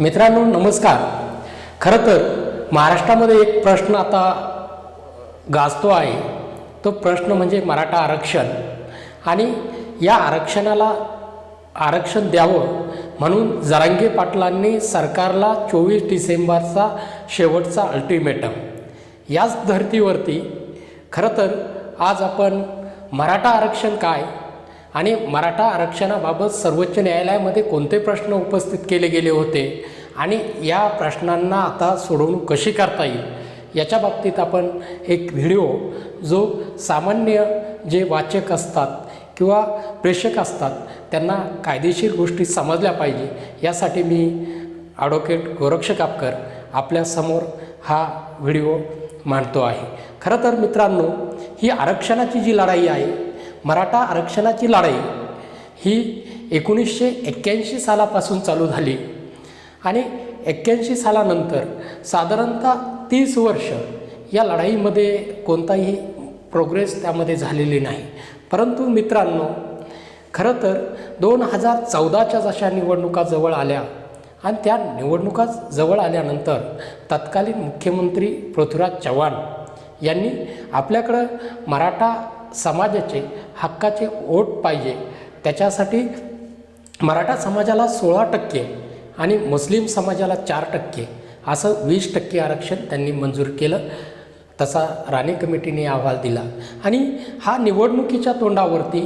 मित्रांनो नमस्कार. खरं तर महाराष्ट्रामध्ये एक प्रश्न आता गाजतो आहे. तो प्रश्न म्हणजे मराठा आरक्षण. आणि या आरक्षणाला आरक्षण द्यावं म्हणून जरांगे पाटलांनी सरकारला चोवीस डिसेंबरचा शेवटचा अल्टिमेटम. याच धर्तीवरती खरं तर आज आपण मराठा आरक्षण काय आणि मराठा आरक्षणाबाबत सर्वोच्च न्यायालयामध्ये कोणते प्रश्न उपस्थित केले गेले होते? आणि या प्रश्नांना आता सोडवणूक कशी करता येईल? याच्या बाबतीत आपण एक व्हिडिओ जो सामान्य जे वाचक असतात किंवा प्रेक्षक असतात त्यांना कायदेशीर गोष्टी समजल्या पाहिजे. यासाठी मी ॲडव्होकेट गोरक्ष कापकर आपल्यासमोर हा व्हिडिओ मांडतो आहे. खरं तर मित्रांनो ही आरक्षणाची जी लढाई आहे मराठा आरक्षणाची लढाई ही एकोणीसशे एक्क्याऐंशी सालापासून चालू झाली. आणि एक्क्याऐंशी सालानंतर साधारणतः तीस वर्ष या लढाईमध्ये कोणताही प्रोग्रेस त्यामध्ये झालेली नाही. परंतु मित्रांनो खरं तर दोन हजार चौदाच्या जशा निवडणुका जवळ आल्या आणि त्या निवडणुका जवळ आल्यानंतर तत्कालीन मुख्यमंत्री पृथ्वीराज चव्हाण यांनी आपल्याकडं मराठा समाजाचे हक्काचे वोट पाहिजे. त्याच्यासाठी मराठा समाजाला सोळा टक्के आणि मुस्लिम समाजाला चार टक्के असं वीस टक्के आरक्षण त्यांनी मंजूर केलं. तसा राणे कमिटीने अहवाल दिला. आणि हा निवडणुकीच्या तोंडावरती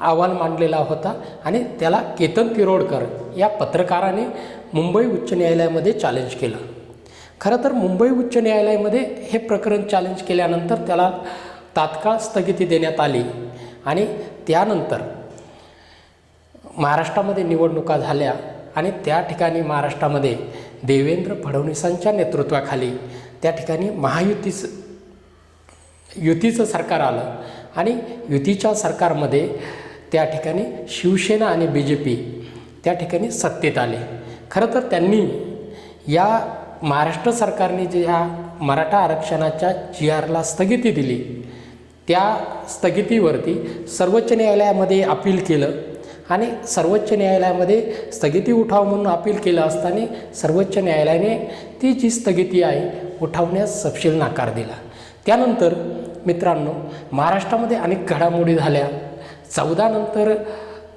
अहवाल मांडलेला होता आणि त्याला केतन तिरोडकर या पत्रकाराने मुंबई उच्च न्यायालयामध्ये चॅलेंज केलं. खरं तर मुंबई उच्च न्यायालयामध्ये हे प्रकरण चॅलेंज केल्यानंतर त्याला तात्काळ स्थगिती देण्यात आली आणि त्यानंतर महाराष्ट्रामध्ये निवडणुका झाल्या आणि त्या ठिकाणी महाराष्ट्रामध्ये देवेंद्र फडणवीसांच्या नेतृत्वाखाली त्या ठिकाणी महायुतीचं युतीचं सरकार आलं आणि युतीच्या सरकारमध्ये त्या ठिकाणी शिवसेना आणि बी जे पी त्या ठिकाणी सत्तेत आले. खरं तर त्यांनी या महाराष्ट्र सरकारने जे ह्या मराठा आरक्षणाच्या जी आरला स्थगिती दिली त्या स्थगितीवरती सर्वोच्च न्यायालयामध्ये अपील केलं आणि सर्वोच्च न्यायालयामध्ये स्थगिती उठाव म्हणून अपील केलं असताना सर्वोच्च न्यायालयाने ती जी स्थगिती आहे उठवण्यास सपशील नकार दिला. त्यानंतर मित्रांनो महाराष्ट्रामध्ये अनेक घडामोडी झाल्या. चौदा नंतर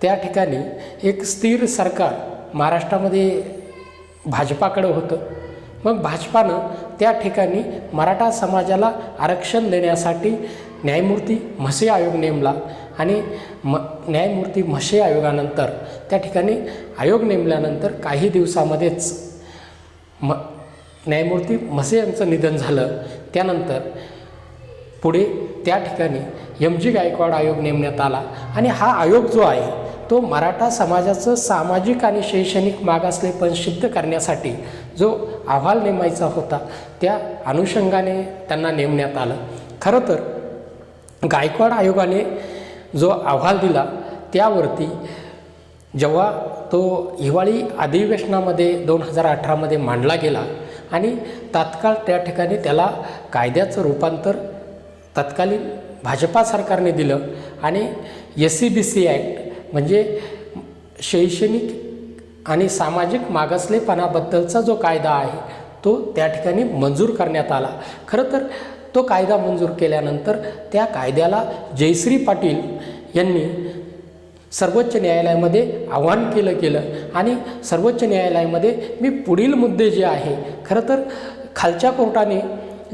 त्या ठिकाणी एक स्थिर सरकार महाराष्ट्रामध्ये भाजपाकडं होतं. मग भाजपानं त्या ठिकाणी मराठा समाजाला आरक्षण देण्यासाठी न्यायमूर्ती म्हसे आयोग नेमला आणि म न्यायमूर्ती म्हसे आयोगानंतर त्या ठिकाणी आयोग नेमल्यानंतर काही दिवसामध्येच म न्यायमूर्ती म्हसे यांचं निधन झालं. त्यानंतर पुढे त्या ठिकाणी एम जी गायकवाड आयोग नेमण्यात आला आणि हा आयोग जो आहे तो मराठा समाजाचं सामाजिक आणि शैक्षणिक मागासलेपण सिद्ध करण्यासाठी जो अहवाल नेमायचा होता त्या अनुषंगाने त्यांना नेमण्यात आलं. खरं तर गायकवाड आयोगाने जो अहवाल दिला त्यावरती जेव्हा तो हिवाळी अधिवेशनामध्ये दोन हजार अठरामध्ये मांडला गेला आणि तात्काळ त्या ठिकाणी त्याला कायद्याचं रूपांतर तत्कालीन भाजपा सरकारने दिलं आणि S C B C act म्हणजे शैक्षणिक आणि सामाजिक मागासलेपणाबद्दलचा जो कायदा आहे तो त्या ठिकाणी मंजूर करण्यात आला. खरं तर तो कायदा मंजूर केल्यानंतर त्या कायद्याला जयश्री पाटील यांनी सर्वोच्च न्यायालयामध्ये आव्हान केलं केलं. आणि सर्वोच्च न्यायालयामध्ये मी पुढील मुद्दे जे आहे खरं तर खालच्या कोर्टाने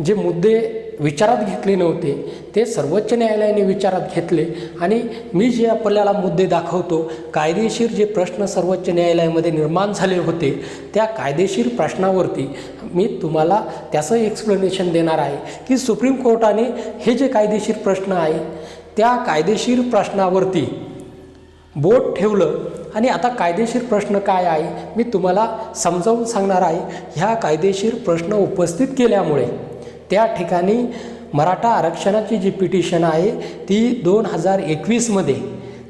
जे मुद्दे विचारात घेतले नव्हते. ते सर्वोच्च न्यायालयाने विचारात घेतले आणि मी जे आपल्याला मुद्दे दाखवतो कायदेशीर जे प्रश्न सर्वोच्च न्यायालयामध्ये निर्माण झाले होते त्या कायदेशीर प्रश्नावरती मी तुम्हाला त्याचं एक्सप्लेनेशन देणार आहे की सुप्रीम कोर्टाने हे जे कायदेशीर प्रश्न आहे त्या कायदेशीर प्रश्नावरती बोट ठेवलं आणि आता कायदेशीर प्रश्न काय आहे मी तुम्हाला समजावून सांगणार आहे. ह्या कायदेशीर प्रश्न उपस्थित केल्यामुळे त्या ठिकाणी मराठा आरक्षणाची जी पिटिशन आहे ती दोन हजार एकवीसमध्ये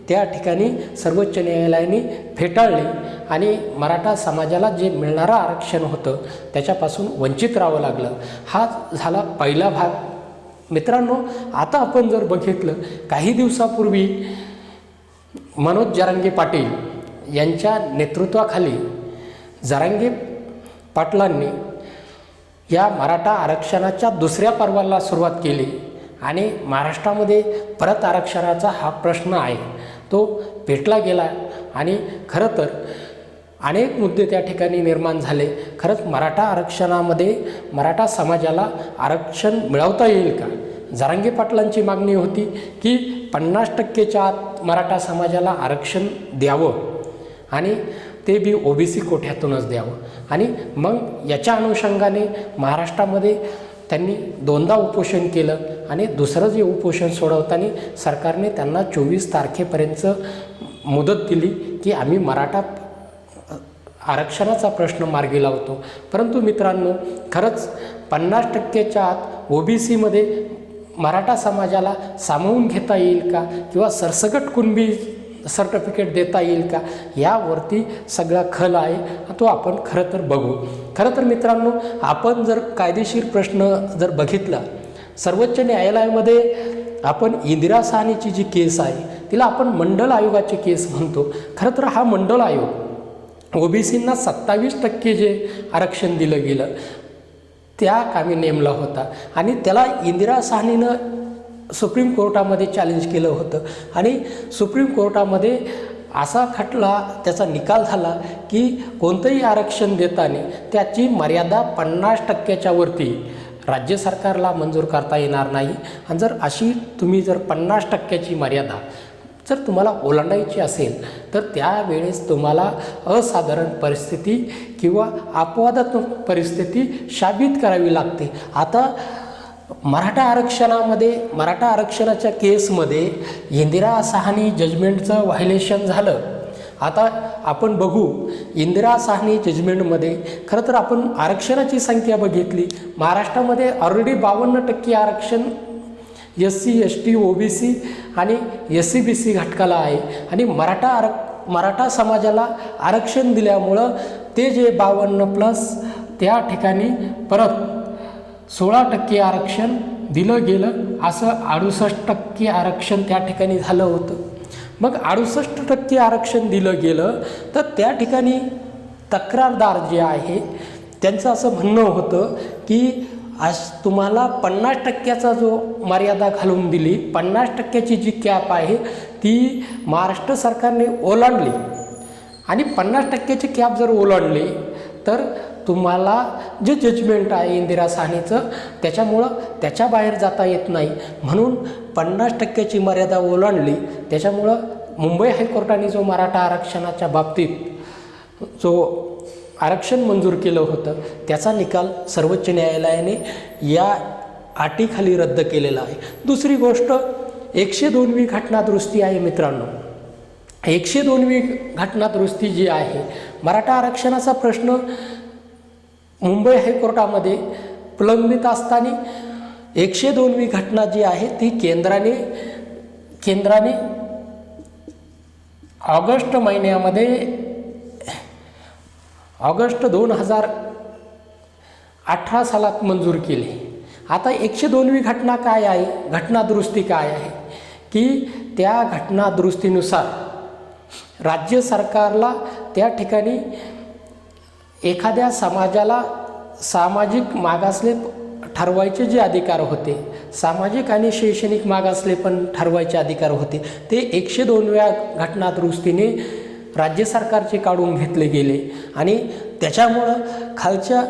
त्या ठिकाणी सर्वोच्च न्यायालयाने फेटाळली आणि मराठा समाजाला जे मिळणारं आरक्षण होतं त्याच्यापासून वंचित राहावं लागलं. हा झाला पहिला भाग. मित्रांनो आता आपण जर बघितलं काही दिवसापूर्वी मनोज जरांगे पाटील यांच्या नेतृत्वाखाली जरांगे पाटलांनी या मराठा आरक्षणाच्या दुसऱ्या पर्वाला सुरुवात केली. आणि महाराष्ट्रामध्ये परत आरक्षणाचा हा प्रश्न आहे. तो पेटला गेला आणि खरं तर अनेक मुद्दे त्या ठिकाणी निर्माण झाले. खरंच मराठा आरक्षणामध्ये मराठा समाजाला आरक्षण मिळवता येईल का? जारांगे पाटलांची मागणी होती की पन्नास टक्केच्या आत मराठा समाजाला आरक्षण द्यावं. आणि ते बी ओ बी सी कोठ्यातूनच द्यावं. आणि मग याच्या अनुषंगाने महाराष्ट्रामध्ये त्यांनी दोनदा उपोषण केलं आणि दुसरं जे उपोषण सोडवताना सरकारने त्यांना चोवीस तारखेपर्यंत मुदत दिली की आम्ही मराठा आरक्षणाचा प्रश्न मार्गी लावतो. परंतु मित्रांनो खरंच पन्नास टक्केच्या आत ओ बी सीमध्ये मराठा समाजाला सामावून घेता येईल का? किंवा सरसकट कुणबी सर्टिफिकेट देता येईल का? यावरती सगळा खल आहे. तो आपण खरं तर बघू. खरं तर मित्रांनो आपण जर कायदेशीर प्रश्न जर बघितला सर्वोच्च न्यायालयामध्ये आपण इंदिरा साहनीची जी केस आहे तिला आपण मंडल आयोगाची केस म्हणतो. खरं तर हा मंडल आयोग ओबीसींना सत्तावीस टक्के जे आरक्षण दिलं गेलं त्या कामी नेमला होता. आणि त्याला इंदिरा साहनीनं सुप्रीम कोर्टामध्ये चॅलेंज केलं होतं. आणि सुप्रीम कोर्टामध्ये असा खटला त्याचा निकाल झाला की कोणतंही आरक्षण देताना त्याची मर्यादा पन्नास टक्क्याच्या वरती राज्य सरकारला मंजूर करता येणार नाही. आणि जर अशी तुम्ही जर पन्नास टक्क्याची मर्यादा जर तुम्हाला ओलांडायची असेल तर त्यावेळेस तुम्हाला असाधारण परिस्थिती किंवा अपवादात्मक परिस्थिती शाबित करावी लागते. आता मराठा आरक्षणामध्ये मराठा आरक्षणाच्या केसमध्ये इंदिरा साहनी जजमेंटचं व्हायलेशन झालं. आता आपण बघू इंदिरा साहनी जजमेंटमध्ये खरं तर आपण आरक्षणाची संख्या बघितली. महाराष्ट्रामध्ये ऑलरेडी बावन्न टक्के आरक्षण S C S T O B C आणि एस सी बी सी घटकाला आहे. आणि मराठा आर मराठा समाजाला आरक्षण दिल्यामुळं ते जे बावन्न प्लस त्या ठिकाणी परत सोळा टक्के आरक्षण दिलं गेलं. असं अडुसष्ट टक्के आरक्षण त्या ठिकाणी झालं होतं. मग अडुसष्ट टक्के आरक्षण दिलं गेलं तर त्या ठिकाणी तक्रारदार जे आहे त्यांचं असं म्हणणं होतं की आज तुम्हाला पन्नास टक्क्याचा जो मर्यादा घालून दिली पन्नास टक्क्याची जी कॅप आहे ती महाराष्ट्र सरकारने ओलांडली. आणि पन्नास टक्क्याची कॅप जर ओलांडली तर तुम्हाला जे जजमेंट आहे इंदिरा साहनीचं त्याच्यामुळं त्याच्या बाहेर जाता येत नाही. म्हणून पन्नास टक्क्याची मर्यादा ओलांडली. त्याच्यामुळं मुंबई हायकोर्टाने जो मराठा आरक्षणाच्या बाबतीत जो आरक्षण मंजूर केलं होतं त्याचा निकाल सर्वोच्च न्यायालयाने या अटीखाली रद्द केलेला आहे. दुसरी गोष्ट एकशे दोनवी घटना दुरुस्ती आहे मित्रांनो. एकशे दोनवी घटना दुरुस्ती जी आहे मराठा आरक्षणाचा प्रश्न मुंबई हायकोर्टामध्ये प्रलंबित असताना एकशे दोनवी घटना जी आहे ती केंद्राने केंद्राने ऑगस्ट महिन्यामध्ये ऑगस्ट दोन हजार अठरा सालात मंजूर केली. आता एकशे दोनवी घटना काय आहे? घटनादुरुस्ती काय आहे? की त्या घटना दुरुस्तीनुसार राज्य सरकारला त्या ठिकाणी एखाद्या समाजाला सामाजिक मागासले ठरवायचे जे अधिकार होते सामाजिक आणि शैक्षणिक मागासले पण ठरवायचे अधिकार होते ते एकशे दोनव्या घटना दुरुस्तीने राज्य सरकारचे काढून घेतले गेले. आणि त्याच्यामुळं खालच्या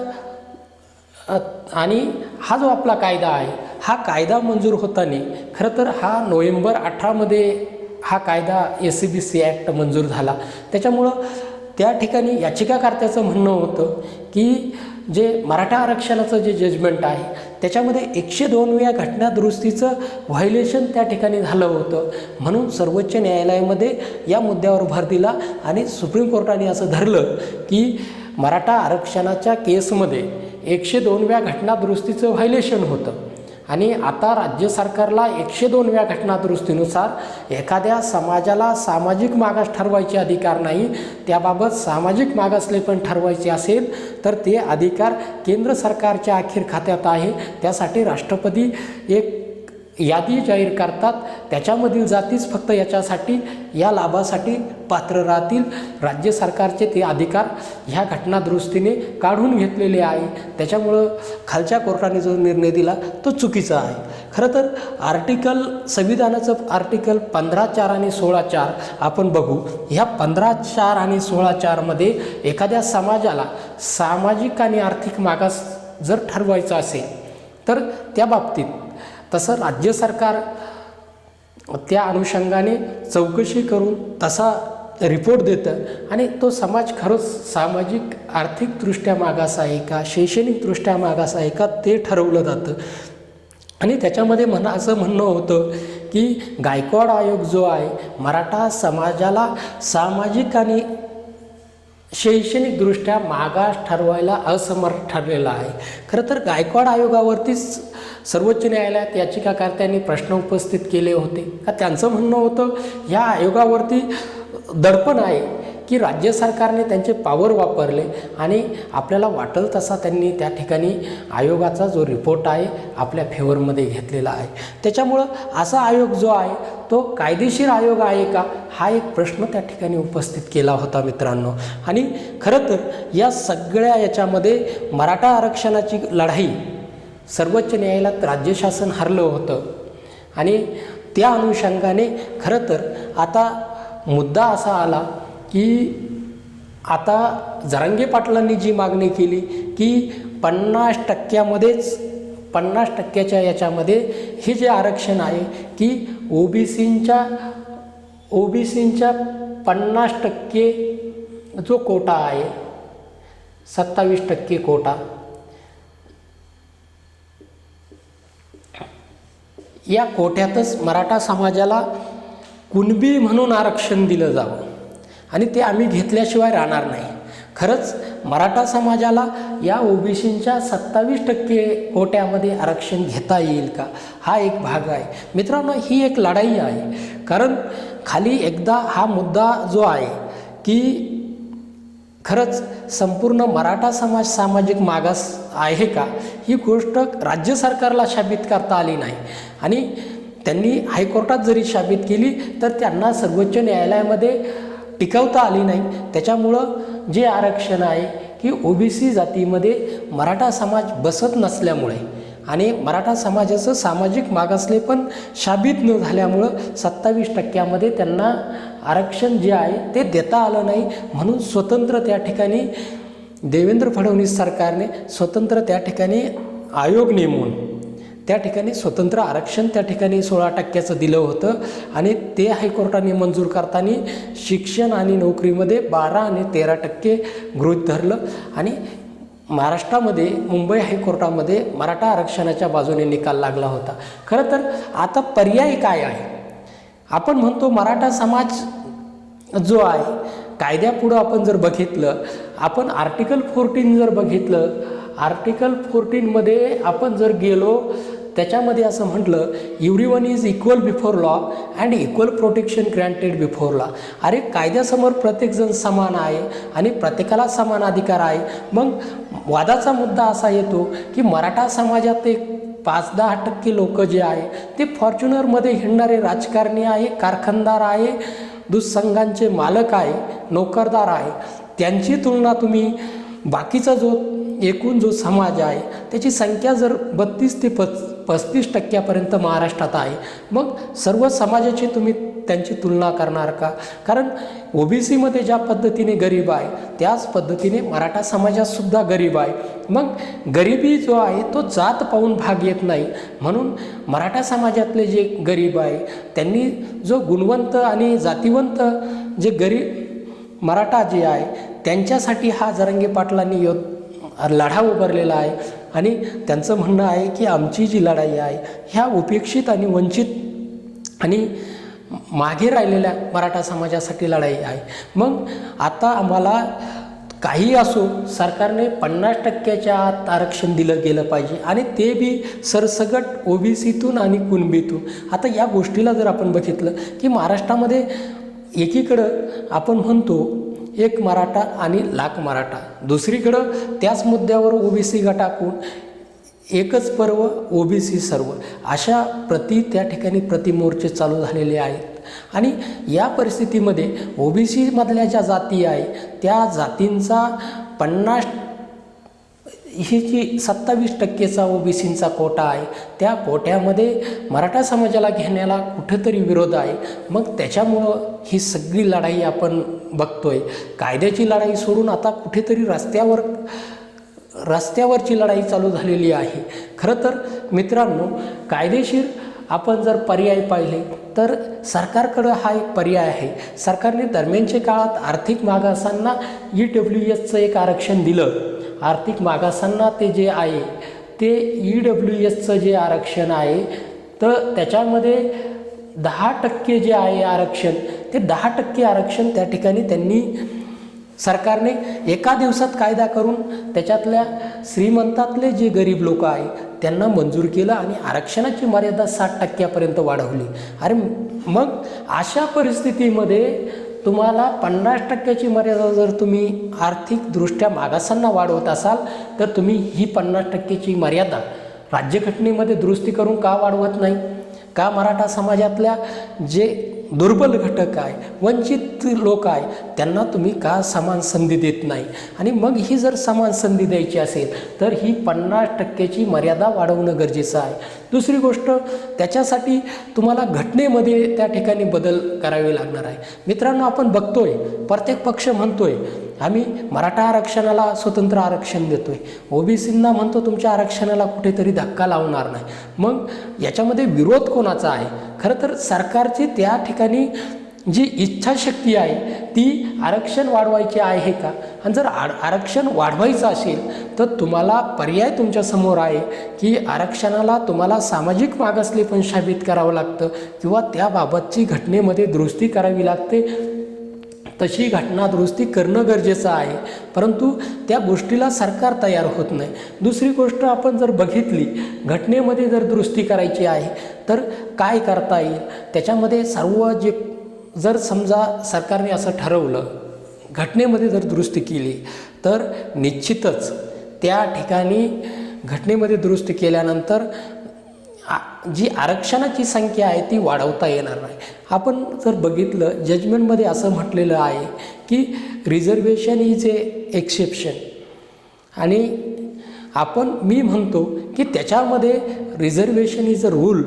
आणि हा जो आपला कायदा आहे हा कायदा मंजूर होताना खरं तर हा नोव्हेंबर अठरामध्ये हा कायदा S C B C act मंजूर झाला. त्याच्यामुळं त्या ठिकाणी याचिकाकर्त्याचं म्हणणं होतं की जे मराठा आरक्षणाचं जे जजमेंट आहे त्याच्यामध्ये एकशे दोनव्या घटना दुरुस्तीचं व्हायलेशन त्या ठिकाणी झालं होतं. म्हणून सर्वोच्च न्यायालयामध्ये या मुद्द्यावर भर दिला आणि सुप्रीम कोर्टाने असं धरलं की मराठा आरक्षणाच्या केसमध्ये एकशे दोनव्या घटना दुरुस्तीचं व्हायलेशन होतं. आणि आता राज्य सरकारला एकशे दोनव्या घटना दुरुस्तीनुसार एखाद्या समाजाला सामाजिक मागास ठरवायचे अधिकार नाही त्याबाबत सामाजिक मागासले पण ठरवायचे असेल तर ते अधिकार केंद्र सरकारच्या अखेर खात्यात आहे. त्यासाठी राष्ट्रपती एक यादी जाहीर करतात. त्याच्यामधील जातीच फक्त याच्यासाठी या लाभासाठी पात्र राहतील. राज्य सरकारचे ते अधिकार ह्या घटनादुरुस्तीने काढून घेतलेले आहे. त्याच्यामुळं खालच्या कोर्टाने जो निर्णय दिला तो चुकीचा आहे. खरं तर आर्टिकल संविधानाचं आर्टिकल पंधरा चार आणि सोळा चार आपण बघू. ह्या पंधरा चार आणि सोळा चारमध्ये एखाद्या समाजाला सामाजिक आणि आर्थिक मागास जर ठरवायचं असेल तर त्या बाबतीत तसं राज्य सरकार त्या अनुषंगाने चौकशी करून तसा रिपोर्ट देतं. आणि तो समाज खरंच सामाजिक आर्थिकदृष्ट्या मागास आहे का शैक्षणिकदृष्ट्या मागास आहे का ते ठरवलं जातं. आणि त्याच्यामध्ये म्हणा असं म्हणणं होतं की गायकवाड आयोग जो आहे मराठा समाजाला सामाजिक आणि शैक्षणिकदृष्ट्या मागास ठरवायला असमर्थ ठरलेला आहे. खरं तर गायकवाड आयोगावरतीच सर्वोच्च न्यायालयात याचिकाकर्त्यांनी प्रश्न उपस्थित केले होते. का त्यांचं म्हणणं होतं या आयोगावरती दडपण आहे की राज्य सरकारने त्यांचे पावर वापरले आणि आपल्याला वाटेल तसा त्यांनी त्या ठिकाणी आयोगाचा जो रिपोर्ट आहे आपल्या फेवरमध्ये घेतलेला आहे. त्याच्यामुळं असा आयोग जो आहे तो कायदेशीर आयोग आहे का? हा एक प्रश्न त्या ठिकाणी उपस्थित केला होता मित्रांनो. आणि खरं तर या सगळ्या याच्यामध्ये मराठा आरक्षणाची लढाई सर्वोच्च न्यायालयात राज्य शासन हरलं होतं. आणि त्या अनुषंगाने खरं तर आता मुद्दा असा आला की आता जरांगे पाटलांनी जी मागणी केली की पन्नास टक्क्यामध्येच पन्नास टक्क्याच्या याच्यामध्ये हे जे आरक्षण आहे की ओबीसींच्या ओबीसींच्या पन्नास टक्के जो कोटा आहे सत्तावीस टक्के कोटा या कोठ्यातच मराठा समाजाला कुणबी म्हणून आरक्षण दिलं जावं. आणि ते आम्ही घेतल्याशिवाय राहणार नाही. खरंच मराठा समाजाला या ओबीसींच्या सत्तावीस टक्के कोट्यामध्ये आरक्षण घेता येईल का? हा एक भाग आहे. मित्रांनो ही एक लढाई आहे. कारण खाली एकदा हा मुद्दा जो आहे की खरंच संपूर्ण मराठा समाज सामाजिक मागास आहे का? ही गोष्ट राज्य सरकारला शाबित करता आली नाही. आणि त्यांनी हायकोर्टात जरी शाबित केली तर त्यांना सर्वोच्च न्यायालयामध्ये टिकवता आली नाही. त्याच्यामुळं जे आरक्षण आहे की ओबीसी जातीमध्ये मराठा समाज बसत नसल्यामुळे आणि मराठा समाजाचं सामाजिक मागासले पण शाबित न झाल्यामुळं सत्तावीस टक्क्यामध्ये त्यांना आरक्षण जे आहे ते देता आलं नाही. म्हणून स्वतंत्र त्या ठिकाणी देवेंद्र फडणवीस सरकारने स्वतंत्र त्या ठिकाणी आयोग नेमून त्या ठिकाणी स्वतंत्र आरक्षण त्या ठिकाणी सोळा टक्क्याचं दिलं होतं आणि ते हायकोर्टाने मंजूर करताना शिक्षण आणि नोकरीमध्ये बारा आणि तेरा टक्के गृहीत धरलं आणि महाराष्ट्रामध्ये मुंबई हायकोर्टामध्ये मराठा आरक्षणाच्या बाजूने निकाल लागला होता. खरं तर आता पर्याय काय आहे? आपण म्हणतो मराठा समाज जो आहे कायद्यापुढं आपण जर बघितलं आपण आर्टिकल फोर्टीन जर बघितलं आर्टिकल फोर्टीनमध्ये आपण जर गेलो त्याच्यामध्ये असं म्हटलं everyone is equal before law and equal protection granted before law अरे कायद्यासमोर प्रत्येकजण समान आहे आणि प्रत्येकाला समान अधिकार आहे. मग वादाचा मुद्दा असा येतो की मराठा समाजात एक पाच दहा टक्के लोक जे आहे ते फॉर्च्युनरमध्ये हिंडणारे राजकारणी आहे कारखानदार आहे दुसंघांचे मालक आहे नोकरदार आहे. त्यांची तुलना तुम्ही बाकीचा जो एकूण जो समाज आहे त्याची संख्या जर बत्तीस ते पस पस्तीस टक्क्यापर्यंत महाराष्ट्रात आहे मग सर्व समाजाची तुम्ही त्यांची तुलना करणार का? कारण ओबीसीमध्ये ज्या पद्धतीने गरीब आहे त्याच पद्धतीने मराठा समाजातसुद्धा गरीब आहे. मग गरिबी जो आहे तो जात पाहून भाग येत नाही. म्हणून मराठा समाजातले जे गरीब आहे त्यांनी जो गुणवंत आणि जातीवंत जे गरीब मराठा जे आहे त्यांच्यासाठी हा जरंगे पाटलांनी यो लढा उभारलेला आहे. आणि त्यांचं म्हणणं आहे की आमची जी लढाई आहे ह्या उपेक्षित आणि वंचित आणि मागे राहिलेल्या मराठा समाजासाठी लढाई आहे. मग आता आम्हाला काही असो सरकारने पन्नास टक्क्याच्या आत आरक्षण दिलं गेलं पाहिजे. आणि ते बी सरसगट ओबीसीतून आणि कुणबीतून. आता या गोष्टीला जर आपण बघितलं की महाराष्ट्रामध्ये एकीकडं आपण म्हणतो एक मराठा आणि लाख मराठा. दुसरीकडं त्याच मुद्द्यावर ओबीसी गटाकून एकच पर्व ओबीसी सर्व. अशा प्रति त्या ठिकाणी प्रतिमोर्चे चालू झालेले आहेत. आणि या परिस्थितीमध्ये ओबीसीमधल्या ज्या जाती आहे त्या जातींचा पन्नास ही जी सत्तावीस टक्केचा ओबीसींचा कोटा आहे त्या कोट्यामध्ये मराठा समाजाला घेण्याला कुठेतरी विरोध आहे. मग त्याच्यामुळं ही सगळी लढाई आपण बघतोय. कायद्याची लढाई सोडून आता कुठेतरी रस्त्यावर रस्त्यावरची लढाई चालू झालेली आहे. खरं तर मित्रांनो कायदेशीर आपण जर पर्याय पाहिले तर सरकारकडं हा एक पर्याय आहे. सरकारने दरम्यानच्या काळात आर्थिक मागासांना ई डब्ल्यू एसचं एक आरक्षण दिलं. आर्थिक मागासांना ते जे आहे ते ई डब्ल्यू एसचं जे आरक्षण आहे तर त्याच्यामध्ये दहा टक्के जे आहे आरक्षण ते दहा टक्के आरक्षण त्या ठिकाणी त्यांनी सरकारने एका दिवसात कायदा करून त्याच्यातल्या श्रीमंतातले जे गरीब लोक आहे त्यांना मंजूर केलं आणि आरक्षणाची मर्यादा साठ टक्क्यापर्यंत वाढवली. अरे मग अशा परिस्थितीमध्ये तुम्हाला पन्नास टक्क्याची मर्यादा जर तुम्ही आर्थिकदृष्ट्या मागासांना वाढवत असाल तर तुम्ही ही पन्नास टक्क्याची मर्यादा राज्यघटनेमध्ये दुरुस्ती करून का वाढवत नाही? का मराठा समाजातल्या जे दुर्बल घटक आहे वंचित लोक आहे त्यांना तुम्ही का समान संधी देत नाही? आणि मग ही जर समान संधी द्यायची असेल तर ही पन्नास टक्क्याची मर्यादा वाढवणं गरजेचं आहे. दुसरी गोष्ट त्याच्यासाठी तुम्हाला घटनेमध्ये त्या ठिकाणी बदल करावे लागणार आहे. मित्रांनो आपण बघतोय प्रत्येक पक्ष म्हणतोय आम्ही मराठा आरक्षणाला स्वतंत्र आरक्षण देतो आहे ओबीसींना म्हणतो तुमच्या आरक्षणाला कुठेतरी धक्का लावणार नाही. मग याच्यामध्ये विरोध कोणाचा आहे? खरं तर सरकारची त्या ठिकाणी जी इच्छाशक्ती आहे ती आरक्षण वाढवायची आहे का? आणि जर आर आरक्षण वाढवायचं असेल तर तुम्हाला पर्याय तुमच्यासमोर आहे की आरक्षणाला तुम्हाला सामाजिक मागासले पण शाबित करावं लागतं किंवा त्याबाबतची घटनेमध्ये दुरुस्ती करावी लागते. तशी घटना दुरुस्ती करणं गरजेचं आहे. परंतु त्या गोष्टीला सरकार तयार होत नाही. दुसरी गोष्ट आपण जर बघितली घटनेमध्ये जर दुरुस्ती करायची आहे तर काय करता येईल? त्याच्यामध्ये सर्व जे जर समजा सरकारने असं ठरवलं घटनेमध्ये जर दुरुस्ती केली तर निश्चितच त्या ठिकाणी घटनेमध्ये दुरुस्ती केल्यानंतर आ जी आरक्षणाची संख्या आहे ती वाढवता येणार नाही. आपण जर बघितलं जजमेंटमध्ये असं म्हटलेलं आहे की रिझर्वेशन इज ए एक्सेप्शन आणि आपण मी म्हणतो की त्याच्यामध्ये रिझर्वेशन इज अ रूल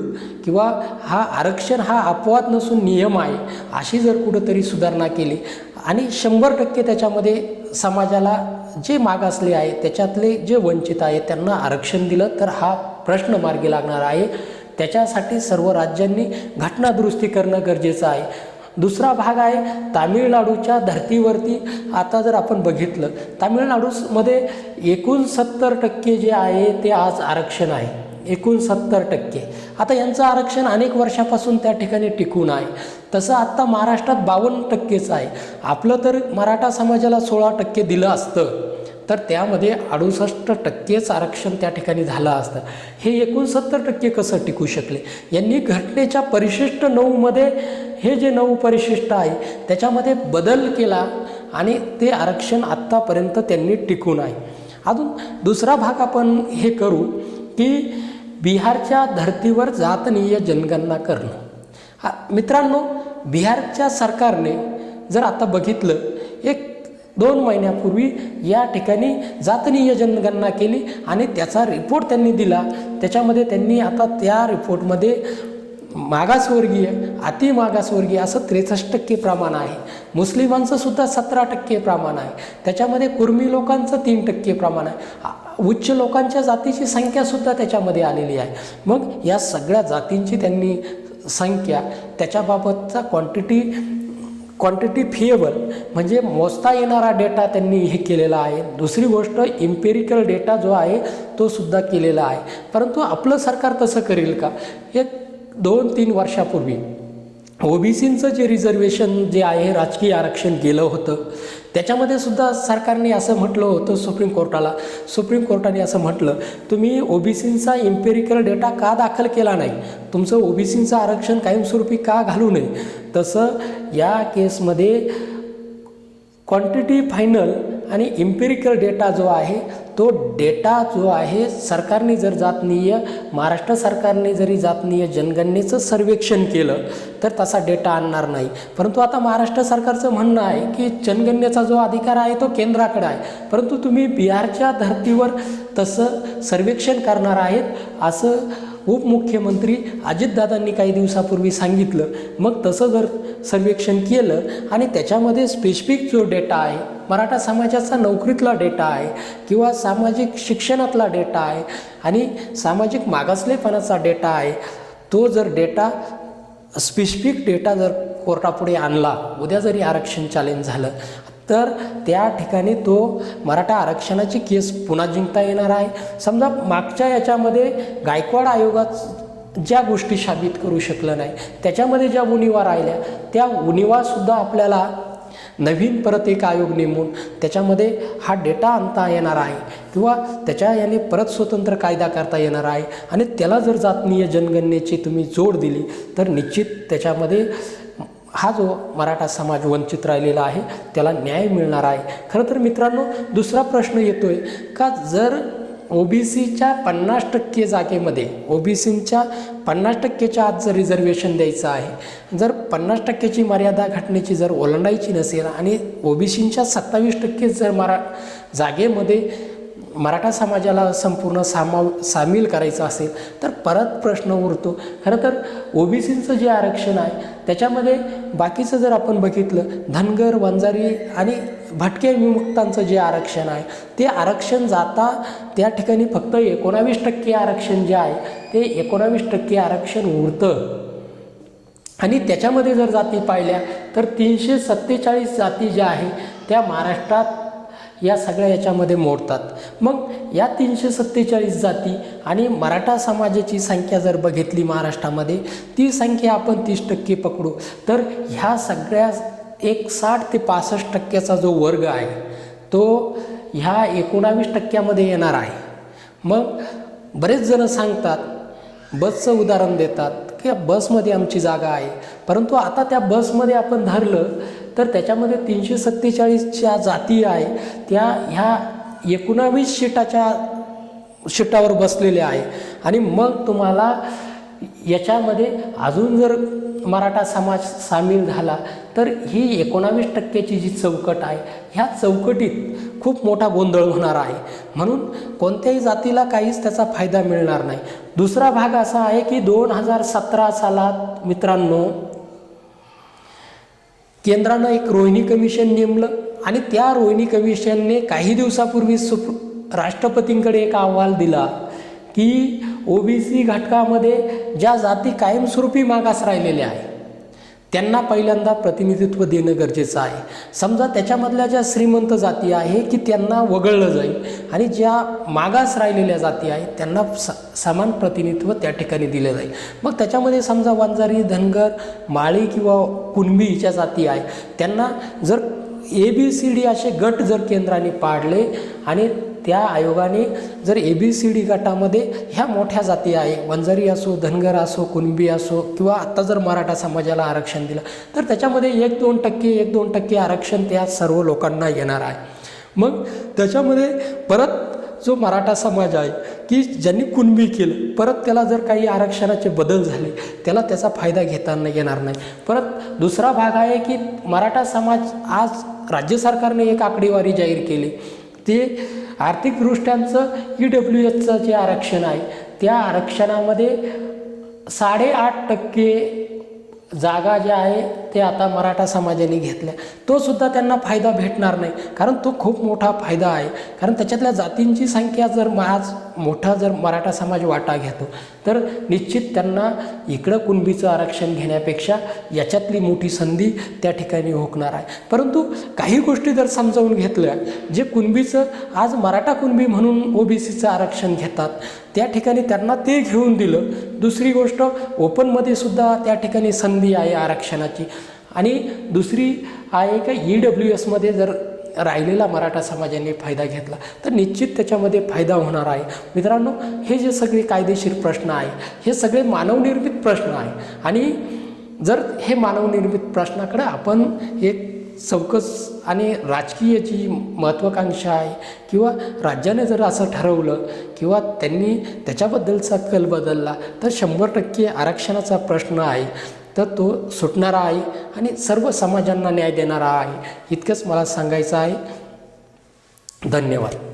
किंवा हा आरक्षण हा अपवाद नसून नियम आहे अशी जर कुठंतरी सुधारणा केली आणि शंभर टक्के त्याच्यामध्ये समाजाला जे मागासले आहे त्याच्यातले जे वंचित आहे त्यांना आरक्षण दिलं तर हा प्रश्न मार्गी लागणार आहे. त्याच्यासाठी सर्व राज्यांनी घटना दुरुस्ती करणं गरजेचं आहे. दुसरा भाग आहे तामिळनाडूच्या धर्तीवरती. आता जर आपण बघितलं तामिळनाडूमध्ये एकूण सत्तर टक्के जे आहे ते आज आरक्षण आहे. एकूण सत्तर टक्के. आता यांचं आरक्षण अनेक वर्षापासून त्या ठिकाणी टिकून आहे. तसं आत्ता महाराष्ट्रात बावन्न टक्केच आहे. आपलं तर मराठा समाजाला सोळा टक्के दिलं असतं. तर त्यामध्ये अडुसष्ट टक्केच आरक्षण त्या ठिकाणी झालं असतं. हे एकूण सत्तर टक्के कसं टिकू शकले? यांनी घटनेच्या परिशिष्ट नऊमध्ये हे जे नऊ परिशिष्ट आहे त्याच्यामध्ये बदल केला आणि ते आरक्षण आत्तापर्यंत त्यांनी टिकून आहे अजून दुसरा भाग आपण हे करू की बिहारच्या धर्तीवर जातनीय जनगणना करणं. हा मित्रांनो बिहारच्या सरकारने जर आता बघितलं एक दोन महिन्यापूर्वी या ठिकाणी जातनीय जनगणना केली आणि त्याचा रिपोर्ट त्यांनी दिला. त्याच्यामध्ये त्यांनी आता त्या रिपोर्टमध्ये मागासवर्गीय अति मागासवर्गीय असं त्रेसष्ट टक्के प्रमाण आहे. मुस्लिमांचं सुद्धा सतरा टक्के प्रमाण आहे. त्याच्यामध्ये कुर्मी लोकांचं तीन टक्के प्रमाण आहे. उच्च लोकांच्या जातीची संख्यासुद्धा त्याच्यामध्ये आलेली आहे. मग या सगळ्या जातींची त्यांनी संख्या त्याच्याबाबतचा क्वांटिटी क्वांटिटी फिएबल म्हणजे मोजता येणारा डेटा त्यांनी हे केलेला आहे. दुसरी गोष्ट इम्पेरिकल डेटा जो आहे तो सुद्धा केलेला आहे. परंतु आपलं सरकार तसं करेल का? एक दोन तीन वर्षापूर्वी ओबीसींचं जे रिझर्वेशन जे आहे राजकीय आरक्षण गेलं होतं त्याच्यामध्ये सुद्धा सरकारने असं म्हटलं होतं सुप्रीम कोर्टाला. सुप्रीम कोर्टाने असं म्हटलं तुम्ही ओबीसींचा इम्पेरिकल डेटा का दाखल केला नाही? तुमचं ओबीसींचं आरक्षण कायमस्वरूपी का घालू नये? तसं या केसमध्ये क्वांटिटी फायनल आणि इम्पेरिकल डेटा जो आहे तो डेटा जो आहे सरकारने जर जातनीय महाराष्ट्र सरकारने जरी जातनीय जनगणनेचं सर्वेक्षण केलं तर तसा डेटा आणणार नाही. परंतु आता महाराष्ट्र सरकारचं म्हणणं आहे की जनगणनेचा जो अधिकार आहे तो केंद्राकडे आहे. परंतु तुम्ही बिहारच्या धर्तीवर तसं सर्वेक्षण करणार आहेत असं उपमुख्यमंत्री अजितदादांनी काही दिवसापूर्वी सांगितलं. मग तसं जर सर्वेक्षण केलं आणि त्याच्यामध्ये स्पेसिफिक जो डेटा आहे मराठा समाजाचा नोकरीतला डेटा आहे किंवा सामाजिक शिक्षणातला डेटा आहे आणि सामाजिक मागासलेपणाचा डेटा आहे तो जर डेटा स्पेसिफिक डेटा जर कोर्टापुढे आणला उद्या जरी आरक्षण चॅलेंज झालं तर त्या ठिकाणी तो मराठा आरक्षणाची केस पुन्हा जिंकता येणार आहे. समजा मागच्या याच्यामध्ये गायकवाड आयोगात ज्या गोष्टी साबित करू शकलं नाही त्याच्यामध्ये ज्या उणिवा राहिल्या त्या उणिवासुद्धा आपल्याला नवीन परत एक आयोग नेमून त्याच्यामध्ये हा डेटा आणता येणार आहे किंवा त्याच्या याने परत स्वतंत्र कायदा करता येणार आहे. आणि त्याला जर जातनीय जनगणनेची तुम्ही जोड दिली तर निश्चित त्याच्यामध्ये हा जो मराठा समाज वंचित राहिलेला आहे त्याला न्याय मिळणार आहे. खरं तर मित्रांनो दुसरा प्रश्न येतोय का जर ओ बी सीच्या पन्नास टक्के जागेमध्ये ओ बी सीच्या पन्नास टक्केच्या आत जर रिझर्वेशन द्यायचं आहे जर पन्नास टक्क्याची मर्यादा घटनेची जर ओलांडायची नसेल आणि ओ बी सीच्या सत्तावीस टक्के जर मरा जागेमध्ये मराठा समाजाला संपूर्ण सामाव सामील करायचं असेल तर परत प्रश्न उरतो. खरं तर ओबीसींचं जे आरक्षण आहे त्याच्यामध्ये बाकीचं जर आपण बघितलं धनगर वंजारी आणि भटके विमुक्तांचं जे आरक्षण आहे ते आरक्षण जाता त्या ठिकाणी फक्त एकोणावीस टक्के आरक्षण जे आहे ते एकोणावीस टक्के आरक्षण उरतं. आणि त्याच्यामध्ये जर जाती पाहिल्या तर तीनशे सत्तेचाळीस जाती ज्या आहे त्या महाराष्ट्रात या सगळ्या याच्यामध्ये मोडतात. मग या तीनशे सत्तेचाळीस जाती आणि मराठा समाजाची संख्या जर बघितली महाराष्ट्रामध्ये ती संख्या आपण तीस टक्के पकडू. तर ह्या सगळ्या एक साठ ते पासष्ट टक्क्याचा जो वर्ग आहे तो ह्या एकोणावीस टक्क्यामध्ये येणार आहे. मग बरेच जण सांगतात बसचं उदाहरण देतात की बसमध्ये आमची जागा आहे. परंतु आता त्या बसमध्ये आपण धरलं तर त्याच्यामध्ये तीनशे सत्तेचाळीसच्या जाती आहे. त्या ह्या एकोणावीस शिटाच्या शिटावर बसलेल्या आहे. आणि मग तुम्हाला याच्यामध्ये अजून जर मराठा समाज सामील झाला तर ही एकोणावीस टक्क्याची जी चौकट आहे ह्या चौकटीत खूप मोठा गोंधळ होणार आहे. म्हणून कोणत्याही जातीला काहीच त्याचा फायदा मिळणार नाही. दुसरा भाग असा आहे की दोन हजार सतरा सालात मित्रांनो केंद्रानं एक रोहिणी कमिशन नेमलं आणि त्या रोहिणी कमिशनने काही दिवसापूर्वी सुप राष्ट्रपतींकडे एक अहवाल दिला की ओबीसी घटकामध्ये ज्या जाती कायमस्वरूपी मागास राहिलेल्या आहे त्यांना पहिल्यांदा प्रतिनिधित्व देणं गरजेचं आहे. समजा त्याच्यामधल्या ज्या श्रीमंत जाती आहे की त्यांना वगळलं जाईल आणि ज्या मागास राहिलेल्या जाती आहेत त्यांना स समान प्रतिनिधित्व त्या ठिकाणी दिलं जाईल. मग त्याच्यामध्ये समजा वांजारी धनगर माळी किंवा कुणबीच्या जाती आहे त्यांना जर ए बी सी डी असे गट जर केंद्राने पाडले आणि त्या आयोगाने जर ए बी सी डी गटामध्ये ह्या मोठ्या जाती आहे वंजारी असो धनगर असो कुणबी असो किंवा आत्ता जर मराठा समाजाला आरक्षण दिलं तर त्याच्यामध्ये एक दोन टक्के एक दोन टक्के आरक्षण त्या सर्व लोकांना येणार आहे. मग त्याच्यामध्ये परत जो मराठा समाज आहे की ज्यांनी कुणबी केलं परत त्याला जर काही आरक्षणाचे बदल झाले त्याला त्याचा फायदा घेताना येणार नाही. परत दुसरा भाग आहे की मराठा समाज आज राज्य सरकारने एक आकडेवारी जाहीर केली ते आर्थिकदृष्ट्यांचं ई डब्ल्यू एसचं जे आरक्षण आहे त्या आरक्षणामध्ये साडेआठ टक्के जागा ज्या आहे ते आता मराठा समाजाने घेतल्या. तो सुद्धा त्यांना फायदा भेटणार नाही कारण तो खूप मोठा फायदा आहे. कारण त्याच्यातल्या जातींची संख्या जर महाज मोठा जर मराठा समाज वाटा घेतो तर निश्चित त्यांना इकडं कुणबीचं आरक्षण घेण्यापेक्षा याच्यातली मोठी संधी त्या ठिकाणी होकणार आहे. परंतु काही गोष्टी जर समजावून घेतल्या जे कुणबीचं आज मराठा कुणबी म्हणून ओबीसीचं आरक्षण घेतात त्या ठिकाणी त्यांना ते घेऊन दिलं. दुसरी गोष्ट ओपनमध्ये सुद्धा त्या ठिकाणी संधी आहे आरक्षणाची. आणि दुसरी आहे का ई डब्ल्यू एसमध्ये जर राहिलेला मराठा समाजाने फायदा घेतला तर निश्चित त्याच्यामध्ये फायदा होणार आहे. मित्रांनो हे जे सगळे कायदेशीर प्रश्न आहे हे सगळे मानवनिर्मित प्रश्न आहे. आणि जर हे मानवनिर्मित प्रश्नाकडे आपण एक चौकस आणि राजकीय जी महत्त्वाकांक्षा आहे किंवा राज्याने जर असं ठरवलं किंवा त्यांनी त्याच्याबद्दलचा कल बदलला तर शंभर टक्के आरक्षणाचा प्रश्न आहे. तर तो सुटणारा आहे आणि सर्व समाजांना न्याय देणारा आहे. इतकंच मला सांगायचं आहे. धन्यवाद.